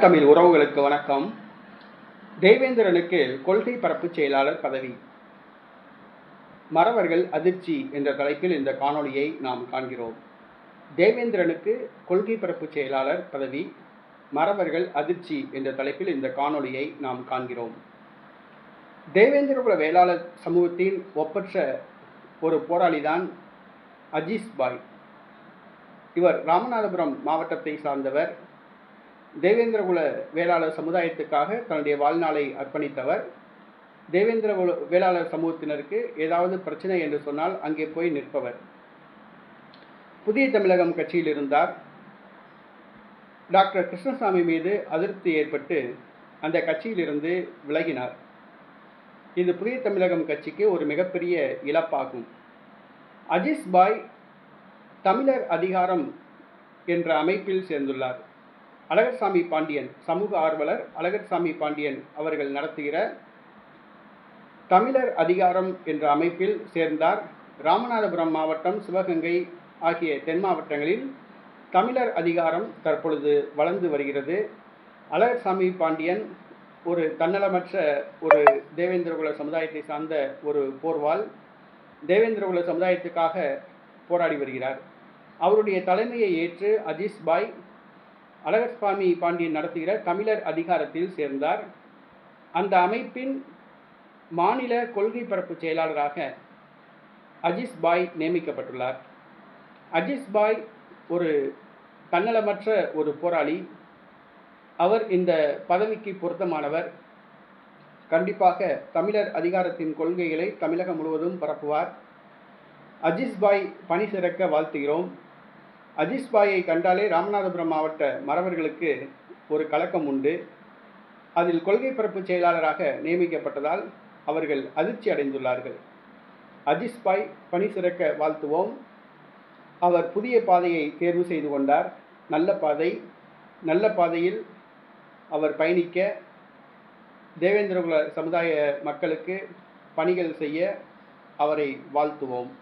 தமிழ் உறவுகளுக்கு வணக்கம். தேவேந்திரனுக்கு கொள்கை பரப்பு செயலாளர் பதவி. மறவர்கள் அதிர்ச்சி என்ற தலைப்பில் இந்த காணொளியை நாம் காண்கிறோம். தேவேந்திரனுக்கு கொள்கை பரப்பு செயலாளர் பதவி மறவர்கள் அதிர்ச்சி என்ற தலைப்பில் இந்த காணொளியை நாம் காண்கிறோம். தேவேந்திரபுர வேளாளர் சமூகத்தின் ஒப்பற்ற ஒரு போராளிதான் அஜீஸ் பாய். இவர் ராமநாதபுரம் மாவட்டத்தை சார்ந்தவர். தேவேந்திரகுல வேளாளர் சமுதாயத்துக்காக தன்னுடைய வாழ்நாளை அர்ப்பணித்தவர். தேவேந்திர வேளாளர் சமூகத்தினருக்கு ஏதாவது பிரச்சனை என்று சொன்னால் அங்கே போய் நிற்பவர். புதிய தமிழகம் கட்சியில் இருந்தார். டாக்டர் கிருஷ்ணசாமி மீது அதிருப்தி ஏற்பட்டு அந்த கட்சியிலிருந்து விலகினார். இது புதிய தமிழகம் கட்சிக்கு ஒரு மிகப்பெரிய இழப்பாகும். அஜிஸ் பாய் தமிழர் அதிகாரம் என்ற அமைப்பில் சேர்ந்துள்ளார். அழகர்சாமி பாண்டியன் சமூக ஆர்வலர் அழகர்சாமி பாண்டியன் அவர்கள் நடத்துகிற தமிழர் அதிகாரம் என்ற அமைப்பில் சேர்ந்தார். ராமநாதபுரம் மாவட்டம் சிவகங்கை ஆகிய தென் மாவட்டங்களில் தமிழர் அதிகாரம் தற்பொழுது வளர்ந்து வருகிறது. அழகர்சாமி பாண்டியன் ஒரு தன்னலமற்ற ஒரு தேவேந்திரகுல சமுதாயத்தை சார்ந்த ஒரு போர்வால் தேவேந்திரகுல சமுதாயத்துக்காக போராடி வருகிறார். அவருடைய தலைமையை ஏற்று அஜீஸ் பாய் அழகர்சாமி பாண்டியன் நடத்துகிற தமிழர் அதிகாரத்தில் சேர்ந்தார். அந்த அமைப்பின் மாநில கொள்கை பரப்பு செயலாளராக அஜிஸ் பாய் நியமிக்கப்பட்டுள்ளார். அஜிஸ் பாய் ஒரு தன்னலமற்ற ஒரு போராளி. அவர் இந்த பதவிக்கு பொருத்தமானவர். கண்டிப்பாக தமிழர் அதிகாரத்தின் கொள்கைகளை தமிழகம் முழுவதும் பரப்புவார். அஜிஸ் பாய் பணி சிறக்க வாழ்த்துகிறோம். அஜீஸ் பாயை கண்டாலே ராமநாதபுரம் மாவட்ட மறவர்களுக்கு ஒரு கலக்கம் உண்டு. அதில் கொள்கை பரப்பு செயலாளராக நியமிக்கப்பட்டதால் அவர்கள் அதிர்ச்சி அடைந்துள்ளார்கள். அஜீஸ் பாய் பணி சிறக்க வாழ்த்துவோம். அவர் புதிய பாதையை தேர்வு செய்து கொண்டார். நல்ல பாதை நல்ல பாதையில் அவர் பயணிக்க தேவேந்திரகுல சமுதாய மக்களுக்கு பணிகள் செய்ய அவரை வாழ்த்துவோம்.